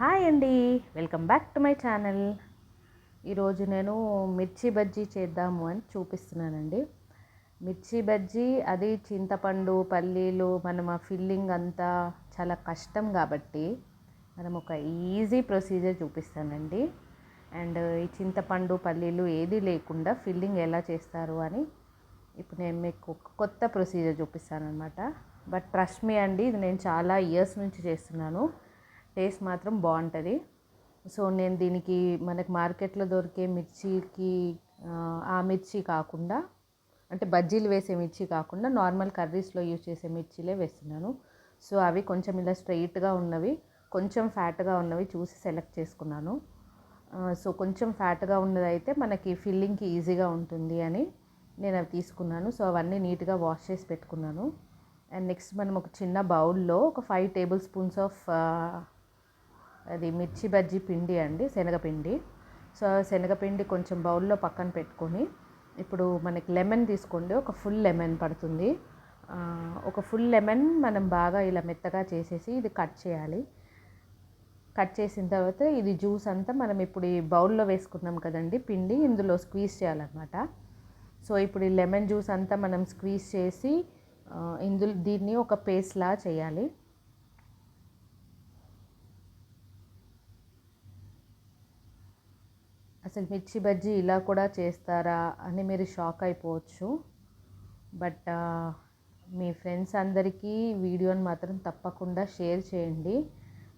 Hi అండి. Welcome back to my channel. ఈరోజు నేను మిర్చి బజ్జీ చేద్దాము అని చూపిస్తున్నానండి. మిర్చి బజ్జీ అది చింతపండు పల్లీలు మనం ఆ ఫిల్లింగ్ అంతా చాలా కష్టం కాబట్టి మనం ఒక ఈజీ ప్రొసీజర్ చూపిస్తానండి. అండ్ ఈ చింతపండు పల్లీలు ఏది లేకుండా ఫిల్లింగ్ ఎలా చేస్తారు అని ఇప్పుడు నేను మీకు కొత్త ప్రొసీజర్ చూపిస్తానమాట బట్ ట్రస్ట్ మీ అండి ఇది నేను చాలా ఇయర్స్ నుంచి చేస్తున్నాను. టేస్ట్ మాత్రం బాగుంటుంది. సో నేను దీనికి మనకి మార్కెట్లో దొరికే మిర్చికి ఆ, మిర్చి కాకుండా అంటే బజ్జీలు వేసే మిర్చి కాకుండా నార్మల్ కర్రీస్లో యూజ్ చేసే మిర్చిలే వేస్తున్నాను. సో అవి కొంచెం ఇలా స్ట్రైట్గా ఉన్నవి కొంచెం ఫ్యాట్గా ఉన్నవి చూసి సెలెక్ట్ చేసుకున్నాను. సో కొంచెం ఫ్యాట్గా ఉన్నదైతే మనకి ఫిల్లింగ్కి ఈజీగా ఉంటుంది అని నేను అవి తీసుకున్నాను. సో అవన్నీ నీట్గా వాష్ చేసి పెట్టుకున్నాను. అండ్ నెక్స్ట్ మనం ఒక చిన్న బౌల్లో ఒక ఫైవ్ టేబుల్ స్పూన్స్ ఆఫ్ అది మిర్చి బజ్జీ పిండి అండి శనగపిండి. సో శనగపిండి కొంచెం బౌల్లో పక్కన పెట్టుకొని ఇప్పుడు మనకి లెమన్ తీసుకోండి ఒక ఫుల్ లెమన్ పడుతుంది. ఒక ఫుల్ లెమన్ మనం బాగా ఇలా మెత్తగా చేసేసి ఇది కట్ చేయాలి. కట్ చేసిన తర్వాత ఇది జ్యూస్ అంతా మనం ఇప్పుడు ఈ బౌల్లో వేసుకున్నాం కదండి పిండి ఇందులో స్క్వీజ్ చేయాలన్నమాట. సో ఇప్పుడు ఈ లెమన్ జ్యూస్ అంతా మనం స్క్వీజ్ చేసి ఇందులో దీన్ని ఒక పేస్ట్లా చేయాలి. అసలు మిర్చి బజ్జీ ఇలా కూడా చేస్తారా అని మీరు షాక్ అయిపోవచ్చు. బట్ మీ ఫ్రెండ్స్ అందరికీ వీడియోని మాత్రం తప్పకుండా షేర్ చేయండి.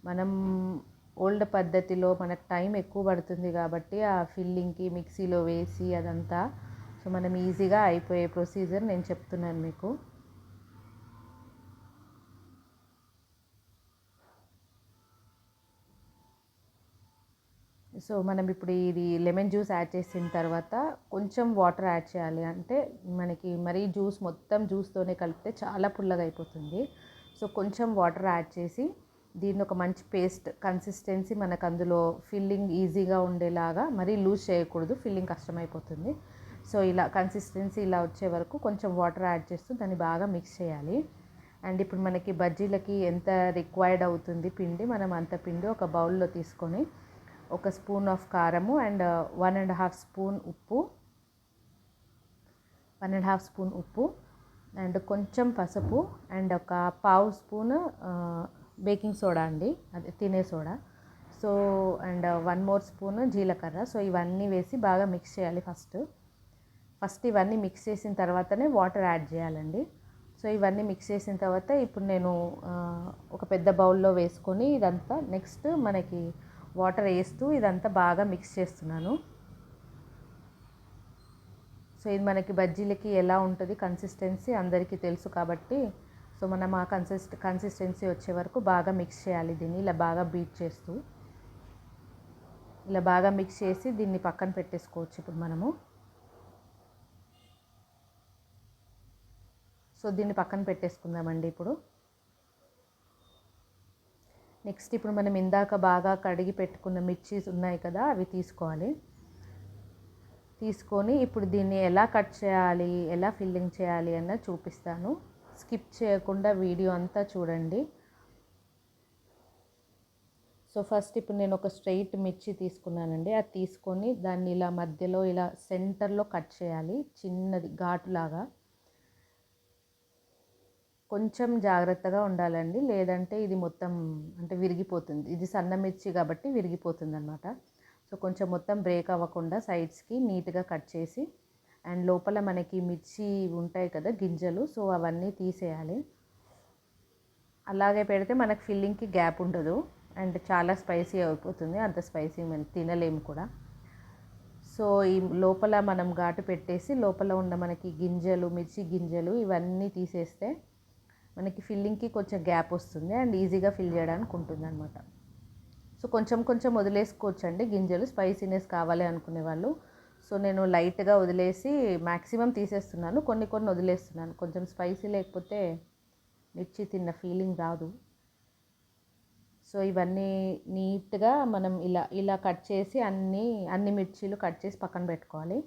మనం ఓల్డ్ పద్ధతిలో మనకు టైం ఎక్కువ పడుతుంది కాబట్టి ఆ ఫిల్లింగ్కి మిక్సీలో వేసి అదంతా. సో మనం ఈజీగా అయిపోయే ప్రొసీజర్ నేను చెప్తున్నాను మీకు. సో మనం ఇప్పుడు ఇది లెమన్ జ్యూస్ యాడ్ చేసిన తర్వాత కొంచెం వాటర్ యాడ్ చేయాలి. అంటే మనకి మరీ జ్యూస్ మొత్తం జ్యూస్తోనే కలిపితే చాలా పుల్లగా అయిపోతుంది సో కొంచెం వాటర్ యాడ్ చేసి దీన్ని ఒక మంచి పేస్ట్ కన్సిస్టెన్సీ మనకు అందులో ఫిల్లింగ్ ఈజీగా ఉండేలాగా మరీ లూజ్ చేయకూడదు ఫిల్లింగ్ కష్టమైపోతుంది. సో ఇలా కన్సిస్టెన్సీ ఇలా వచ్చే వరకు కొంచెం వాటర్ యాడ్ చేస్తూ దాన్ని బాగా మిక్స్ చేయాలి. అండ్ ఇప్పుడు మనకి బజ్జీలకి ఎంత రిక్వైర్డ్ అవుతుంది పిండి మనం అంత పిండి ఒక బౌల్లో తీసుకొని ఒక స్పూన్ ఆఫ్ కారము and one and half spoon ఉప్పు. వన్ అండ్ హాఫ్ స్పూన్ ఉప్పు అండ్ కొంచెం పసుపు అండ్ ఒక పావు స్పూన్ బేకింగ్ సోడా అండి. అది తినే soda. So and one more spoon జీలకర్ర. సో ఇవన్నీ వేసి బాగా మిక్స్ చేయాలి ఫస్ట్. ఫస్ట్ ఇవన్నీ మిక్స్ చేసిన తర్వాతనే వాటర్ యాడ్ చేయాలండి. సో ఇవన్నీ మిక్స్ చేసిన తర్వాత ఇప్పుడు నేను ఒక పెద్ద బౌల్లో వేసుకొని ఇదంతా నెక్స్ట్ మనకి వాటర్ వేస్తూ ఇదంతా బాగా మిక్స్ చేస్తున్నాను. సో ఇది మనకి బజ్జీలకి ఎలా ఉంటుంది కన్సిస్టెన్సీ అందరికీ తెలుసు కాబట్టి సో మనం ఆ కన్సిస్ట్ కన్సిస్టెన్సీ వచ్చే వరకు బాగా మిక్స్ చేయాలి దీన్ని. ఇలా బాగా బీట్ చేస్తూ ఇలా బాగా మిక్స్ చేసి దీన్ని పక్కన పెట్టేసుకోవచ్చు ఇప్పుడు మనము. సో దీన్ని పక్కన పెట్టేసుకుందామండి ఇప్పుడు. నెక్స్ట్ ఇప్పుడు మనం ఇందాక బాగా కడిగి పెట్టుకున్న మిర్చీస్ ఉన్నాయి కదా అవి తీసుకోవాలి. తీసుకొని ఇప్పుడు దీన్ని ఎలా కట్ చేయాలి ఎలా ఫిల్లింగ్ చేయాలి అన్న చూపిస్తాను. స్కిప్ చేయకుండా వీడియో అంతా చూడండి. సో ఫస్ట్ ఇప్పుడు నేను ఒక స్ట్రైట్ మిర్చి తీసుకున్నానండి. అది తీసుకొని దాన్ని ఇలా మధ్యలో ఇలా సెంటర్లో కట్ చేయాలి చిన్నది ఘాటులాగా. కొంచెం జాగ్రత్తగా ఉండాలండి. లేదంటే ఇది మొత్తం అంటే విరిగిపోతుంది. ఇది సన్న మిర్చి కాబట్టి విరిగిపోతుంది అనమాట సో కొంచెం మొత్తం బ్రేక్ అవ్వకుండా సైడ్స్కి నీట్గా కట్ చేసి అండ్ లోపల మనకి మిర్చి ఉంటాయి కదా గింజలు సో అవన్నీ తీసేయాలి. అలాగే పెడితే మనకు ఫిల్లింగ్కి గ్యాప్ ఉండదు. అండ్ చాలా స్పైసీ అయిపోతుంది. అంత స్పైసీ మనం తినలేము కూడా. సో ఈ లోపల మనం ఘాటు పెట్టేసి లోపల ఉన్న మనకి గింజలు మిర్చి గింజలు ఇవన్నీ తీసేస్తే మనకి ఫిల్లింగ్కి కొంచెం గ్యాప్ వస్తుంది అండ్ ఈజీగా ఫిల్ చేయడానికి ఉంటుంది అనమాట సో కొంచెం కొంచెం వదిలేసుకోవచ్చు అండి గింజలు స్పైసీనెస్ కావాలి అనుకునే వాళ్ళు. సో నేను లైట్గా వదిలేసి మ్యాక్సిమం తీసేస్తున్నాను. కొన్ని కొన్ని వదిలేస్తున్నాను. కొంచెం స్పైసీ లేకపోతే మిర్చి తిన్న ఫీలింగ్ రాదు. సో ఇవన్నీ నీట్గా మనం ఇలా ఇలా కట్ చేసి అన్ని అన్ని మిర్చీలు కట్ చేసి పక్కన పెట్టుకోవాలి.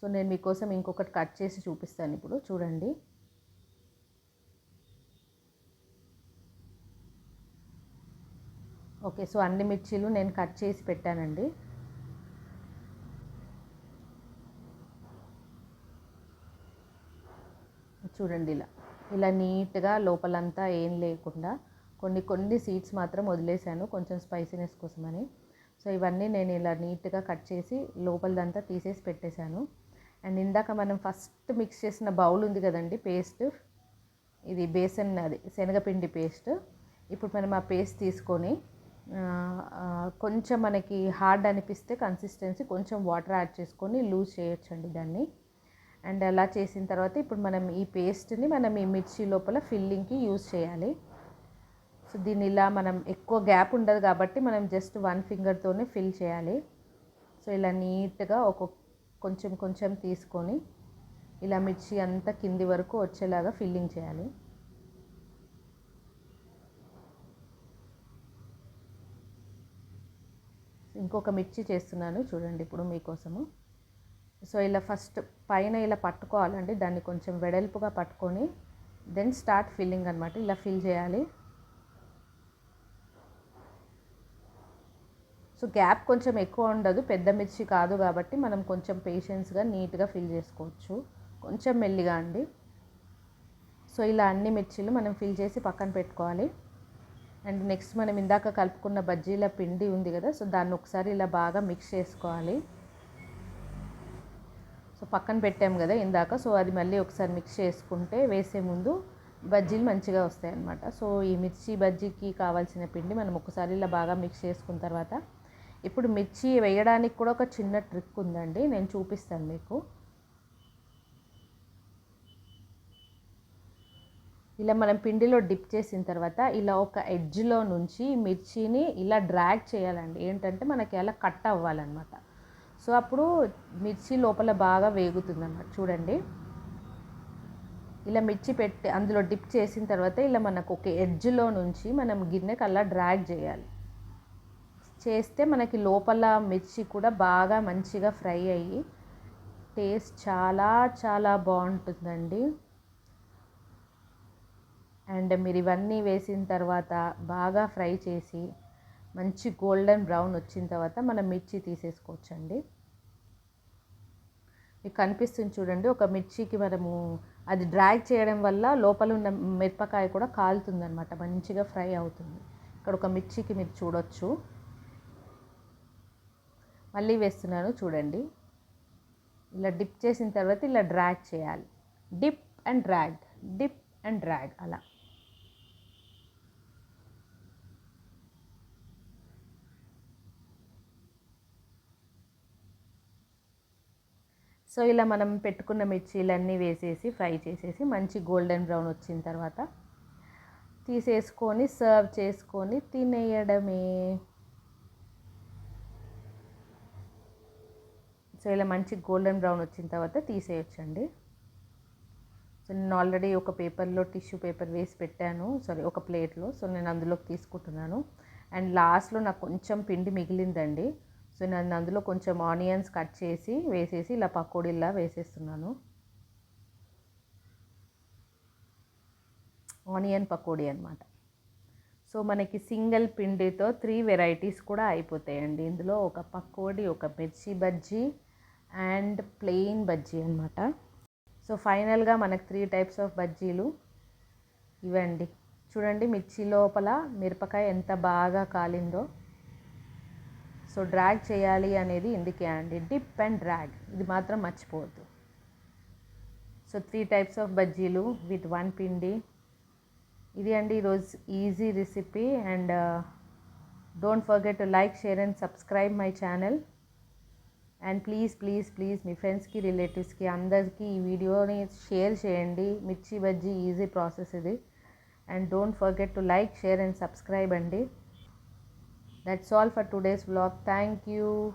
సో నేను మీకోసం ఇంకొకటి కట్ చేసి చూపిస్తాను ఇప్పుడు. చూడండి. ఓకే సో అన్ని మిర్చీలు నేను కట్ చేసి పెట్టానండి. చూడండి ఇలా. ఇలా నీట్గా లోపలంతా ఏం లేకుండా కొన్ని కొన్ని సీడ్స్ మాత్రం వదిలేశాను కొంచెం స్పైసీనెస్ కోసమని. సో ఇవన్నీ నేను ఇలా నీట్గా కట్ చేసి లోపలదంతా తీసేసి పెట్టేశాను. అండ్ ఇందాక మనం ఫస్ట్ మిక్స్ చేసిన బౌల్ ఉంది కదండి పేస్ట్. ఇది బేసన్ అది శనగపిండి పేస్ట్. ఇప్పుడు మనం ఆ పేస్ట్ తీసుకొని కొంచెం మనకి హార్డ్ అనిపిస్తే కన్సిస్టెన్సీ కొంచెం వాటర్ యాడ్ చేసుకొని లూజ్ చేయొచ్చండి దాన్ని. అండ్ అలా చేసిన తర్వాత ఇప్పుడు మనం ఈ పేస్ట్ని మనం ఈ మిర్చి లోపల ఫిల్లింగ్కి యూజ్ చేయాలి. సో దీన్ని ఇలా మనం ఎక్కువ గ్యాప్ ఉండదు కాబట్టి మనం జస్ట్ వన్ ఫింగర్తోనే ఫిల్ చేయాలి. సో ఇలా నీట్గా ఒక కొంచెం కొంచెం తీసుకొని ఇలా మిర్చి అంతా కింది వరకు వచ్చేలాగా ఫిల్లింగ్ చేయాలి. ఇంకొక మిర్చి చేస్తున్నాను చూడండి ఇప్పుడు మీకోసము. సో ఇలా ఫస్ట్ పైన ఇలా పట్టుకోవాలండి దాన్ని కొంచెం వెడల్పుగా పట్టుకొని దెన్ స్టార్ట్ ఫిల్లింగ్ అనమాట ఇలా ఫిల్ చేయాలి. సో గ్యాప్ కొంచెం ఎక్కువ ఉండదు పెద్ద మిర్చి కాదు కాబట్టి మనం కొంచెం పేషెన్స్గా నీట్గా ఫిల్ చేసుకోవచ్చు. కొంచెం మెల్లిగా అండి. సో ఇలా అన్ని మిర్చీలు మనం ఫిల్ చేసి పక్కన పెట్టుకోవాలి. అండ్ నెక్స్ట్ మనం ఇందాక కలుపుకున్న బజ్జీల పిండి ఉంది కదా సో దాన్ని ఒకసారి ఇలా బాగా మిక్స్ చేసుకోవాలి. సో పక్కన పెట్టాము కదా ఇందాక సో అది మళ్ళీ ఒకసారి మిక్స్ చేసుకుంటే వేసే ముందు బజ్జీలు మంచిగా వస్తాయి అన్నమాట. సో ఈ మిర్చి బజ్జీకి కావాల్సిన పిండి మనం ఒకసారి ఇలా బాగా మిక్స్ చేసుకున్న తర్వాత ఇప్పుడు మిర్చి వేయడానికి కూడా ఒక చిన్న ట్రిక్ ఉందండి నేను చూపిస్తాను మీకు. ఇలా మనం పిండిలో డిప్ చేసిన తర్వాత ఇలా ఒక ఎడ్జ్లో నుంచి మిర్చిని ఇలా డ్రాగ్ చేయాలండి. ఏంటంటే మనకి అలా కట్ అవ్వాలన్నమాట. సో అప్పుడు మిర్చి లోపల బాగా వేగుతుంది అన్నమాట చూడండి. ఇలా మిర్చి పెట్టి అందులో డిప్ చేసిన తర్వాత ఇలా మనకు ఒక ఎడ్జ్లో నుంచి మనం గిన్నెకి అలా డ్రాగ్ చేయాలి. చేస్తే మనకి లోపల మిర్చి కూడా బాగా మంచిగా ఫ్రై అయ్యి టేస్ట్ చాలా చాలా బాగుంటుందండి. అండ్ మీరు ఇవన్నీ వేసిన తర్వాత బాగా ఫ్రై చేసి మంచి గోల్డెన్ బ్రౌన్ వచ్చిన తర్వాత మనం మిర్చి తీసేసుకోవచ్చండి. మీకు కనిపిస్తుంది చూడండి ఒక మిర్చికి మనము అది డ్రాగ్ చేయడం వల్ల లోపల ఉన్న మిరపకాయ కూడా కాలుతుందనమాట మంచిగా ఫ్రై అవుతుంది. ఇక్కడ ఒక మిర్చికి మీరు చూడొచ్చు. మళ్ళీ వేస్తున్నాను చూడండి. ఇలా డిప్ చేసిన తర్వాత ఇలా డ్రాగ్ చేయాలి. Dip and drag dip and drag అలా. సో ఇలా మనం పెట్టుకున్న మిర్చీలన్నీ వేసేసి ఫ్రై చేసేసి మంచి గోల్డెన్ బ్రౌన్ వచ్చిన తర్వాత తీసేసుకొని సర్వ్ చేసుకొని తినేయడమే. సో ఇలా మంచి గోల్డెన్ బ్రౌన్ వచ్చిన తర్వాత తీసేయొచ్చండి. సో నేను ఆల్రెడీ ఒక పేపర్లో టిష్యూ పేపర్ వేసి పెట్టాను. సారీ ఒక ప్లేట్లో. సో నేను అందులోకి తీసుకుంటున్నాను. అండ్ లాస్ట్లో నాకు కొంచెం పిండి మిగిలిందండి. సో నేను అందులో కొంచెం ఆనియన్స్ కట్ చేసి వేసేసి ఇలా పకోడీలా వేసేస్తున్నాను. ఆనియన్ పకోడీ అనమాట సో మనకి సింగిల్ పిండితో త్రీ వెరైటీస్ కూడా అయిపోతాయండి. ఇందులో ఒక పకోడీ ఒక మిర్చి బజ్జీ అండ్ ప్లెయిన్ బజ్జీ అనమాట సో ఫైనల్గా మనకు త్రీ టైప్స్ ఆఫ్ బజ్జీలు ఇవండి చూడండి మిర్చి లోపల మిరపకాయ ఎంత బాగా కాలిందో. సో డ్రాగ్ చేయాలి అనేది ఇందుకే అండి? Dip and drag. ఇది మాత్రం మర్చిపోవద్దు. సో త్రీ టైప్స్ ఆఫ్ బజ్జీలు విత్ వన్ పిండి. ఇది అండి ఈరోజు easy recipe and don't forget to like share and subscribe my channel and please please please మీ ఫ్రెండ్స్కి రిలేటివ్స్కి అందరికీ ఈ వీడియోని షేర్ చేయండి. మిర్చి బజ్జీ ఈజీ ప్రాసెస్ ఇది. And don't forget to like share and subscribe అండి. That's all for today's vlog. Thank you.